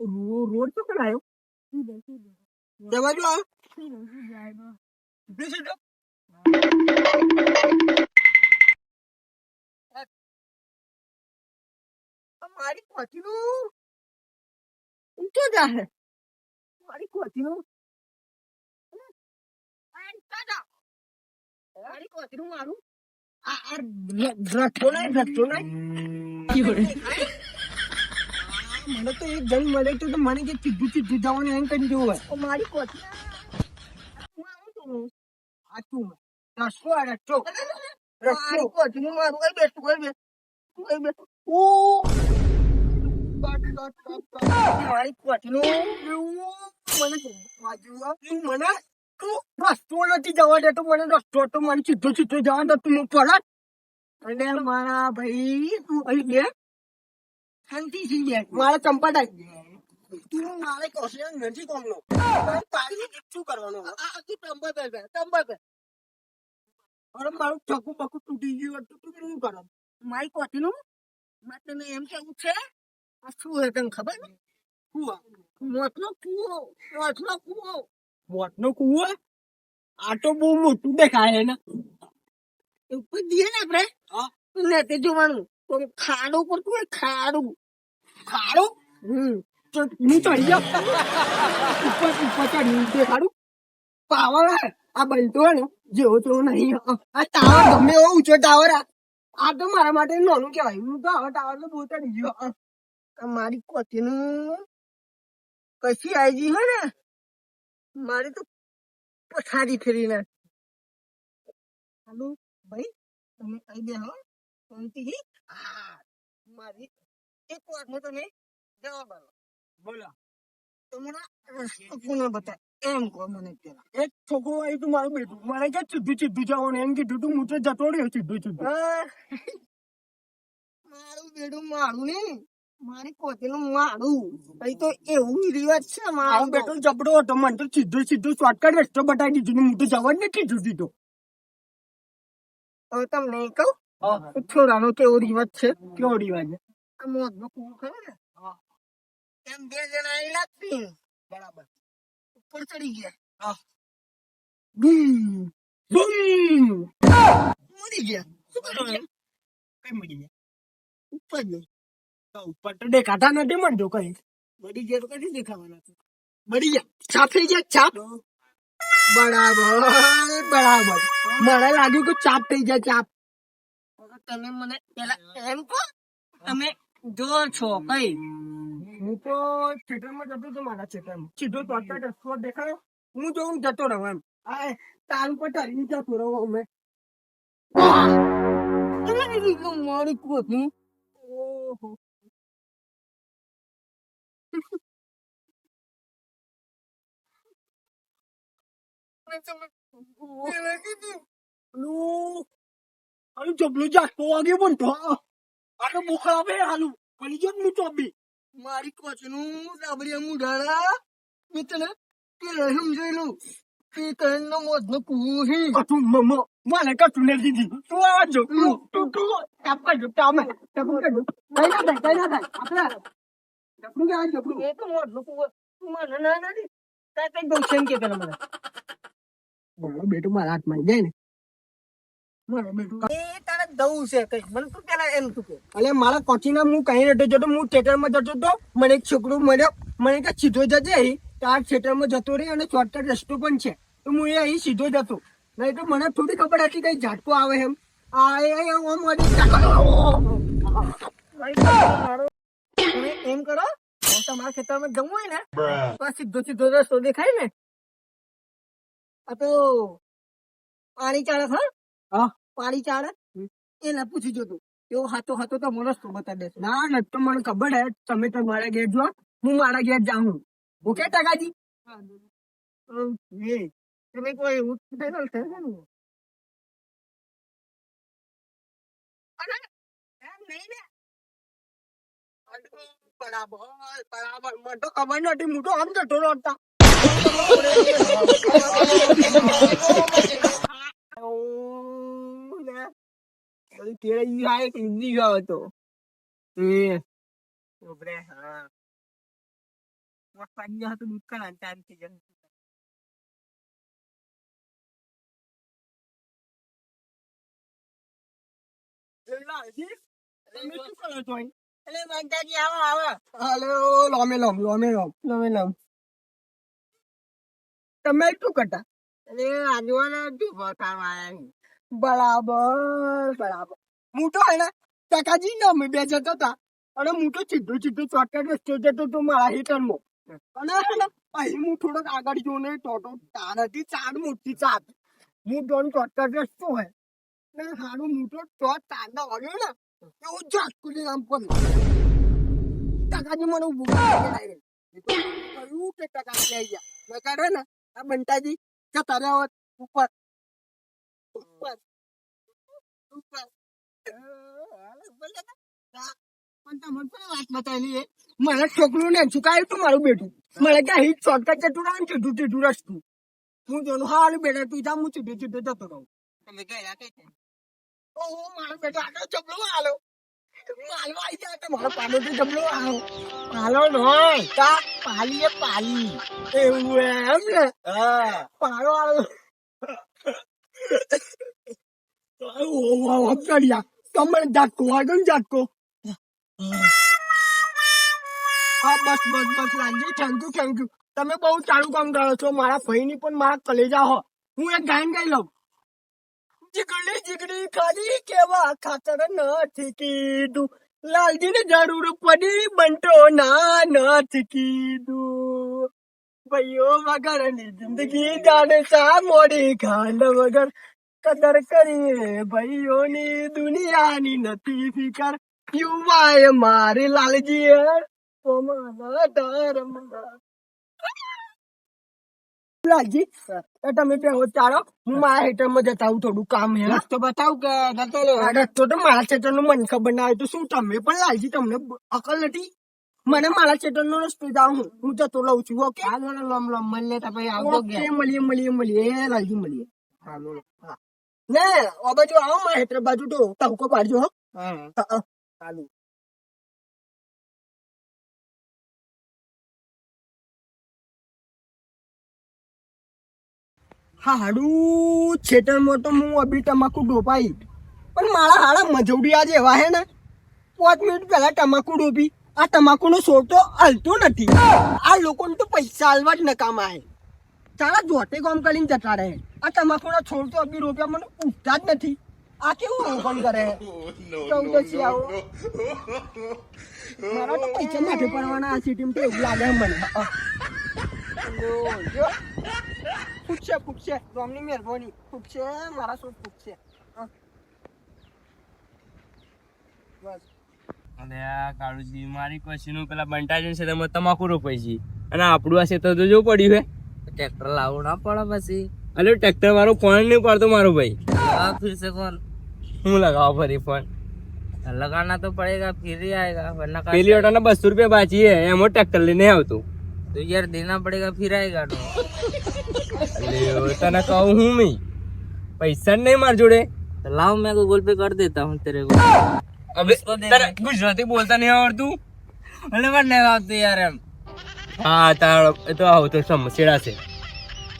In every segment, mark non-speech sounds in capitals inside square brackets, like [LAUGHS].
Row- road તો કરાયો જવા જો આ. બેસી જાઓ. આ મારી કોથીનું ઊંચો જાહે મારી કોથીનું આ ઊંચો જા. મારી કોથીનું મારું આ આ ર- રસ્તો નહીં રસ્તો નહીં મને તો એક જણ મળે તો મને જે સીધું સીધું જવાનું એમ કરી દેવું હોય. મારી આ રસ્તો. રસ્તો. કઈ કઈ કઈ ઓ. કોથીનું મને બાજુ મને? તું રસ્તો નથી જવા દેતો મને રસ્તો તો મને સીધો સીધો જવા દે તું હું પરત અને મારા ભાઈ તું અહીં બે. શાંતિથી બે મારા ચંપટ આવી તું મારે કશે નથી કોમનો પાડી શું કરવાનું? આ તું અરે મારું ચકુ બકુ તૂટી ગયું હોય તો તું શું કરો? મારી કોટીનું મારે તને એમ કેવું છે? આ શું હે તને ખબર ને કુવા. મોતનો કુવો. મોતનો કુવો. મોતનો કુવો? આ તો બહુ મોટું દેખાય ને. ઉપર દઈએ ને આપણે? ને તે જોવાનું. તો ખાડો પર તું ખાડું. ખાડું? હમ. હું ચડી જાઉં [LAUGHS] ઉપર ઉપર ચડી દેખાડું પાવર આ બનતો ને જેવો તેવો નહીં આ ટાવર ગમે એવો ઊંચો ટાવર આ. તો મારા માટે નાનું કહેવાય. હું તો આવા ટાવર તો બહુ ચડી ગયો. મારી કોથીનું કશી આવી ગઈ હોય ને? મારી તો પથારી ફેરીને. હાલો ભાઈ તમે કઈ દે હો હા મારી એક વાતનો તમે જવાબ આપો બોલો તમારા કોને બતાય એમ કહો મને પેલા એક છોકરો આવી તું મારું બેઠું મારે કે સીધું સીધું જવાનું એમ કીધું તું હું જતો રહ્યો સીધું સીધું મારું બેડું મારું નહીં મારી મારું તો એવું રિવાજ છે મારું બેટો જબડો હતો મને તો સીધો સીધો શોર્ટકટ રસ્તો બતાવી દીધું હું જવા જ નથી દીધો હવે તમને કહું છોરાનો કેવો રિવાજ છે? કેવો રિવાજ આ મોતનો કૂવો ખરો ને એમ બે જણા આવેલા લાગતી ને. બરાબર. ઉપર ચડી ગયા. બૂમ. બૂમ. મરી ગયા. કઈ મરી ગયા? ઉપર તો ઉપર તો દેખાતા નથી મળતો કઈ. બળી ગયા તો કઈ દેખાવાના છે બળી ગયા. છાપ થઈ ગયા? છાપ? બરાબર બરાબર. મને લાગ્યું કે ચાપ થઈ જાય ચાપ તમે મને પેલા એમ કહો તમે જો છો કઈ. હું તો થિયેટરમાં જતો હતો મારા થિયેટરમાં. સીધો ચોથા રસ્તો દેખાયો. હું જો હું જતો રહું એમ. આ તાર પર ટરી જતો રહું અમે. મારી કોથી ઓહો. આલુ જબલું જાતો વાગે પણ તો આનો બોખડા બે આલુ પડી ગયો હું ચોબી. મારી કોચનું રાબડિયા મુઢાળા. મેં તને કે સમજાયેલું કે તને મોતનો કુહી કટુ મમ મને કટુ ને દીધી. તું આ જો તું તું તું કાપ કરજો તામે ટપુ કરજો કઈ ના થાય કઈ ના થાય આપણા જબલું કે આ જબલું એ તો મોતનો કુવો. તું મને ના ના દી કઈ કઈ દઉં છે કે તને મને. મારો બેટો મારા હાથમાં જાય ને. મારો કોચીના હું કઈ નતો જતો. હું થિયેટરમાં જતો તો મને એક છોકરો મળ્યો. મને કે સીધો જજે તાર થિયેટરમાં જતો રહી અને શોર્ટકટ રસ્તો પણ છે. તો હું એ અહીં સીધો જતો નહીં તો મને થોડી ખબર હતી કઈ ઝાટકો આવે એમ. એમ કરો તમારા ખેતરમાં જવું હોય ને તો સીધો સીધો રસ્તો દેખાય ને. આ તો પાણી ચાલે હા હા. પાણી ચાલે એને પૂછી જોતું. એવો હાથો હાથો તો મને શું બતાવી દેશે. ના ના તો મને ખબર હે. તમે તો મારા ઘેર જો હું. મારા ઘેર જાઉં ઓકે ટકાજી તમે કોઈ એવું થયેલું છે ને અરે, એમ નહીં ને. બરાબર બરાબર. મને તો ખબર નથી. મોટો આમ જતો રહતા તેરા ઈ એક હિન્દી ગાવ હતો એ ઉભરે હા પાણી જશે તો દૂધ કાઢા ટાઈમ થઈ જશે બરાબર બરાબર. હું તો હે ને ટકાજી ને અમે બે જતા હતા. અને હું તો સીધો સીધો શોર્ટકટ રસ્તો જતો તો મારા હિટરમાં અને હે ને, અહીં હું થોડોક આગળ જો ને તો તો તાર હતી ચાર મોટી ચાર. હું જોન શોર્ટકટ રસ્તો હે ને સારું મોટો તો તાર ના વાગ્યો ને મને ઉભું કે ને, આ બંટાજી રહ્યા હોત ઉપર ઉપર ઉપર મને છોકરું ને ચુકાયું તું મારું બેટું મને કે અહીં શોર્ટકટ જતું રહે ને સીધું સીધું રસ્તું હું જોનું હારું બેટા તું જા હું સીધું સીધું જતો રહું તમે ગયા કઈ ઓ મારો બેટો આગળ જબલો હાલો પાલો આવી જાય તો મારો પાલો તો જબલો હાલો પાલો નહીં તા પાલી એ પાલી. એવું એમ ને? પાલો હાલો ઓહો તમે જાટકો આગળ જાટકો હા બસ બસ બસ રાજી થેન્ક યુ થેન્ક યુ તમે બહુ સારું કામ કરો છો મારા ભાઈની પણ મારા કલેજા હો. હું એક ગાયન ગાઈ લઉં. જીગડી ચીકડી ખાલી કેવા ખાતર નથી કીધું. લાલજીને જરૂર પડી, બંટો ના નથી કીધું. ભાઈઓ, વગરની જિંદગી જાણે સા મોડી ખાંડ વગર? કદર કરીએ ભાઈઓની દુનિયાની નથી ફિકર. યુવાએ મારે લાલજીએ પોમાના એ તમે ત્યાં ચાલો હું મારા હેઠળમાં જતા આવું થોડું કામ હે. તો બતાવ કે આ રસ્તો તો મારા ક્ષેત્રનો મને ખબર ના હોય તો શું તમે પણ લાગી તમને અકલ નથી મને મારા ક્ષેત્રનો રસ્તો જાઉં હું હું જતો લઉં છું ઓકે? લોમ લમ લમ. મળી લેતા પછી આવતો ઓકે ગયા મળીએ મળીએ મળીએ. લાગી મળીએ. હા, બોલો. ને આ બાજુ આવો મારા હેઠળ બાજુ તો. તવકો પાડજો હો. હા, હા, હા. ચાલુ. હાડું છેતરમાં તો હું અભી તમાકુ ડોપાઈ. પણ મારા હાડા મજવડિયા જેવા હે ને પાંચ મિનિટ પહેલા તમાકુ ડોપી. આ તમાકુનો છોડ તો હલતો નથી. આ લોકોને તો પૈસા હાલવા જ નકામ આવે તારા જોતે કામ કરીને જતા રહે આ તમાકુના છોડ તો અભી રોપ્યા મને ઉઠતા જ નથી. આ કેવું રોપણ કરે? [LAUGHS] ચૌદસી આવો. મારા તો પૈસા માથે પડવાના આ સિટીમાં તો એવું લાગે મને. [LAUGHS] જો. ફૂટશે ફૂટશે ગોમની મહેરબાની ફૂટશે મારા શું ફૂટશે બસ. અને આ કાળુજી મારી કશીનું પેલા બંટા છે તમે તમાકુ રોપાઈ છે. અને આપણું આ તો જો પડ્યું હે. ટ્રેક્ટર લાવવું ના પડે પછી. અરે ટ્રેક્ટર મારો ફોન નહીં પડતો મારો ભાઈ. આ હા ફિરસે ફોન હું લગાવો ફરી ફોન લગાવના તો પડેગા ફિર આયેગા. પેલી ઓટોના બસો રૂપિયા બાચી હે એમાં ટ્રેક્ટર લઈને આવતું. तो यार देना पड़ेगा फिर आएगा तो અલે તને કહું હું મી પૈસા જ નહીં માર જોડે तो लाओ मैं गूगल पे कर देता हूँ तेरे को હવે इसको देना તારે ગુજરાતી બોલતા નહીં આવડતું अरे बट नहीं बात तो यार हम હા તારો એ તો આવું તો સમસ્યા છે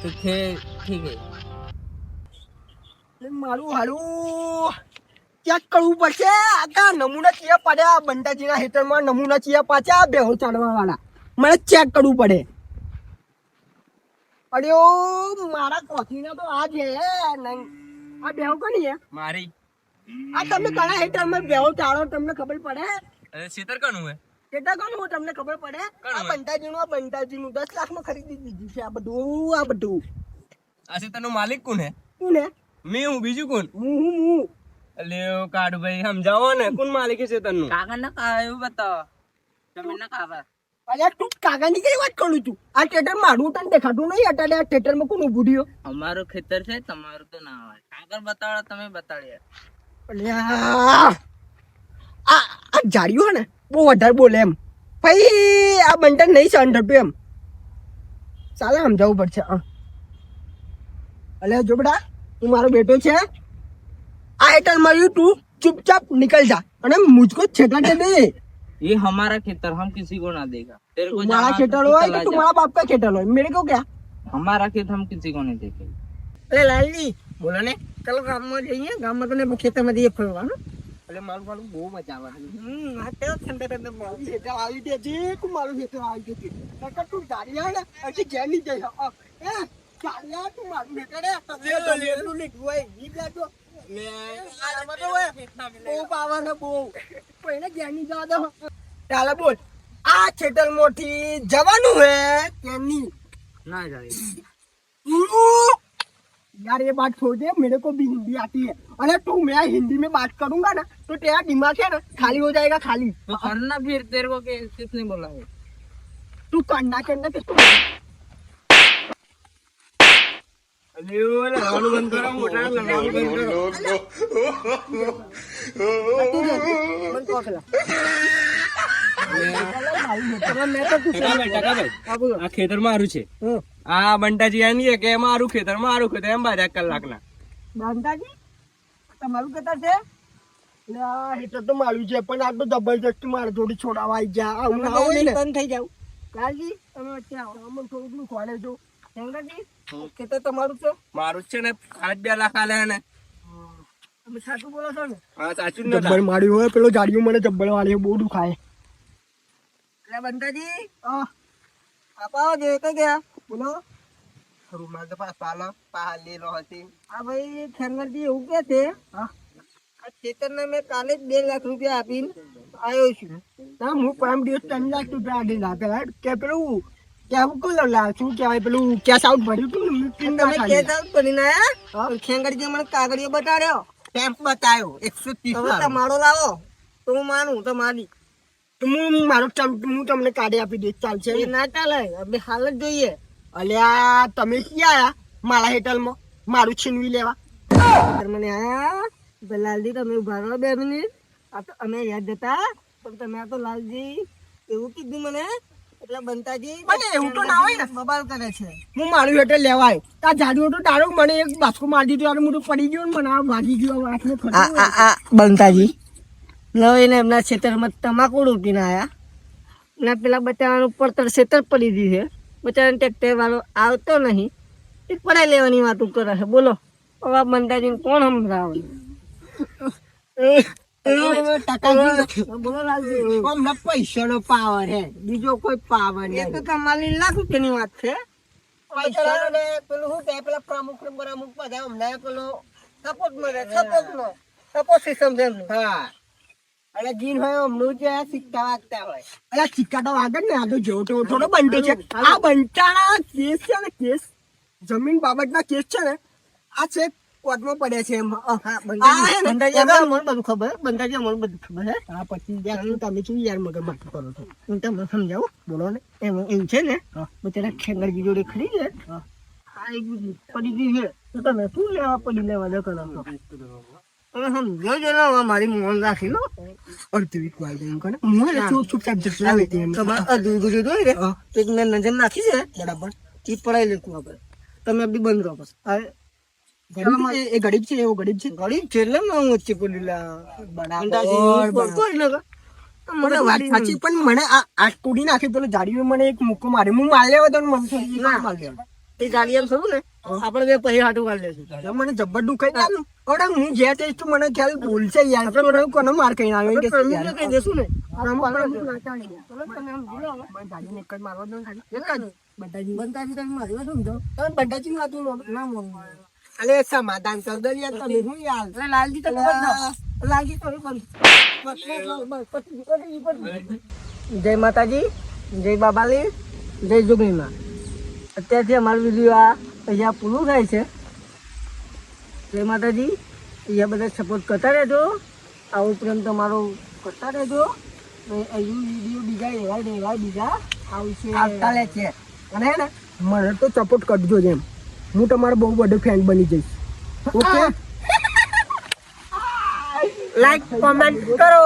तो थे- ठीक है એટલે મારું હાલું ચેક કરવું પડશે આ નમૂના ચિયા પડ્યા બંટાજીના હેઠળમાં નમૂના ચિયા પાછા બેહો ચાડવા વાળા મને ચેક કરવું પડે. અરે મારા કોથીના તો આ છે નહીં આ બેહો કોની છે? મારી. આ તમને કણા હેઠળ મે બેહો ચાળો તમને ખબર પડે? અરે છેતર કણું હે છેતર કણું તમને ખબર પડે? આ બંટાજીનું આ બંટાજીનું 10 લાખમાં ખરીદી દીધી છે આ બધું આ બધું. આ છેતરનો માલિક કોણ હે કોણ હે મે હું બીજું કોણ? હું હું હું. લ્યો કાડુભાઈ સમજાવો ને કોણ માલિક છે છેતરનું કાકા ના કાયું બતાવો. તમે ના કાવા અલ્યા તું કાકાની કઈ વાત કરું છું? આ થિયેટર મારું તને દેખાતું નહીં? અટાડે આ થિયેટરમાં કોણ ઊભું રહ્યો? ખેતર છે બોલે એમ. ભાઈ આ બંટન નહીં છે અંડરપે એમ. ચાલે સમજાવવું પડશે હા. અલે જો બેટા તું મારો બેટો છે? આ હેટર મળ્યું તું ચૂપચાપ નીકળ જા. અને મુજકો છેટા દે ये हमारा खेतर हम किसी को ना देगा तेरे को तुम्हारा जाना खेतर तो हो चला कि जा। तुम्हारा बाप का खेतर हो मेरे को क्या हमारा खेत हम किसी को नहीं देखेंगे અરે લાલજી બોલો ને ચાલો ગામમાં જઈએ ગામમાં તો ખેતરમાં જઈએ ફરવાનું એટલે મારું મારું બહુ મજા આવે હમ આ તો ઠંડા ઠંડા મારું ખેતર આવી દે છે તું મારું ખેતર આવી દે છે નકર તું ગાડી આવે ને હજી ઘેર નહીં જઈ શકો. એ ગાડી આવે તું મારું ખેતર હે એ તો લેલું લીધું હોય ઈ લાગો આમાં તો હોય બહુ પાવર ને બહુ પણ એને ઘેર નહીં જવા દો ચાલે બોલ આ ખેતરમાંથી જવાનું હે કે નહીં ना जाए यार ये बात छोड़ दे मेरे को भी हिंदी आती है अरे तू मैं हिंदी में बात करूंगा ना तो तेरा दिमाग है ना खाली हो जाएगा खाली तो करना फिर तेरे को के- किसने बोला है तू करना करना किसको આ ખેતર મારું છે. આ બંટાજી નહીં કે મારું ખેતર મારું ખેતર એમ બાજા કલાકના બાંધાજી તમારું કહેતા છે? હેઠળ તો મારું છે પણ આ તો જબરજસ્ત મારે થોડી છોડાવા આવી જા આવું ના. બંધ થઈ જાવ. કાલજી તમે વચ્ચે આવો. અમને થોડુંકનું ખોલે છો શંકરજી ખેતર તમારું છે મારું છે ને ખાલી બે લાખ આલે ને તમે સાચું બોલો છો ને? હા સાચું જ જબ્બર માર્યું હોય પેલો જાડિયું મને જબ્બર વાળી બહુ દુખાય. એટલે બંટાજી આપા જે કે ગયા. બોલો. રૂમાલ તો પાસ પાલો લેલો હતી. આ ભાઈ ખેંગરજી એવું કે છે આ ખેતરને મેં કાલે જ બે લાખ રૂપિયા આપીને આવ્યો છું. ના હું પાંચ દિવસ ત્રણ લાખ રૂપિયા આડી આપેલા કે પેલું કેવું તમને કાઢી આપી દઈશ ચાલશે ના ચાલે હાલ જ જોઈએ અલ્યા તમે ક્યાં આયા મારા હેટલમાં મારું છીનવી લેવા મને આયા લાલજી તમે ઊભા બે મિનિટ અમે યાદ હતા પણ તમે આ તો લાલજી એવું કીધું મને એટલે બંતાજી એવું તો ના હોય ને. બબાલ કરે છે. હું મારું હેઠળ લેવાય. તા જાડુ તો તારો મને એક બાસ્કો મારી દીધું અને મોટું પડી ગયું ને મને આ ભાગી ગયો વાતને બંતાજી લો એને એમના ખેતરમાં તમાકુ રોપીને આવ્યા ને પેલા બચારાનું પડતર ખેતર પડી દીધી છે. બચારાને ટ્રેક્ટર વાળો આવતો નહીં. એ પડાઈ લેવાની વાતો કરે છે. બોલો હવે બંતાજીને કોણ સમજાવે [LAUGHS] બોલો નો પાવર હે. બીજો કોઈ પાવર નહીં એ તો તમારી લાખ રૂપિયાની વાત છે. પેલું શું કહે? પેલા પ્રમુખ પ્રમુખ બધા અમને પેલો સપોર્ટ મળે સપોર્ટ નો સપોર્ટ સિસ્ટમ છે હા. અને જીન હોય અમનું જે સિક્કા વાગતા હોય. અરે સિક્કા તો વાગે ને. આ તો જેવો તેવો થોડો બંટો છે. આ બંટાના કેસ છે ને કેસ. જમીન બાબતના કેસ છે ને આ છે કોર્ટમાં પડ્યા છે એમ. બંધાજી મને બધું ખબર. બંધાજી મને બધું ખબર હે. હા પછી યાર તમે શું યાર મગર બાકી કરો છો? હું તમને સમજાવું? બોલો ને. એમ એવું છે ને? બચારા ખેંગરજી જોડે ખરી છે હા. એક પડી ગઈ છે. તો તમે શું લેવા પડી લેવા દે કરો તમે સમજો છો ને મારી મોન રાખી લો. અડધી એમ કરે હું. ને જશે આવે એમ. તમારે અડધી ગુજરી દો રે એક મેં નજર નાખી છે. બરાબર. ઈ પડાઈ લેતું આપણે તમે બી બંધ રહો બસ. હવે એ ગરીબ છે એવો ગરીબ છે? ગરીબ છે એટલે હું વચ્ચે પડી મને વાત સાચી પણ મને આ આ તોડી નાખી પેલો જાડીઓ મને એક મુક્કો માર્યો. હું માર લેવા તો મને થોડી માર લેવા. એ ગાડી એમ થયું ને? આપણે બે પછી હાટું કાઢ લેશું. મને જબ્બર દુખાઈ ગયું. ઓડા હું જે તે તું મને ખ્યાલ બોલશે યાર. આપણે કોનો માર કઈ આવ્યો? કે યાર. કહી દેશું ને? બંધાજી એક જ મારવા દો ખાલી. એક જ. બંધાજી બંધાજી તમે માર્યો સમજો? તમે બંધાજી વાતું ના. મોન અલે સમાધાન કર દો યાર તમે હું યાર? અરે લાલજી તમે બંધ લાલજી તો બંધ જય માતાજી જય બાબાલી જય જોગણીમાં અત્યારથી અમારું વીડિયો આ અહીંયા પૂરું થાય છે. જય માતાજી અહીંયા બધા સપોર્ટ કરતા રહેજો. આ ઉપરાંત તમારો કરતા રહેજો. અહીં વીડિયો બીજા એવા એવા બીજા આવશે. આવતા લે છે અને હે ને મને તો સપોર્ટ કરજો જેમ હું તમારો બહુ બધો ફેન બની જઈશ. ઓકે લાઈક કોમેન્ટ કરો.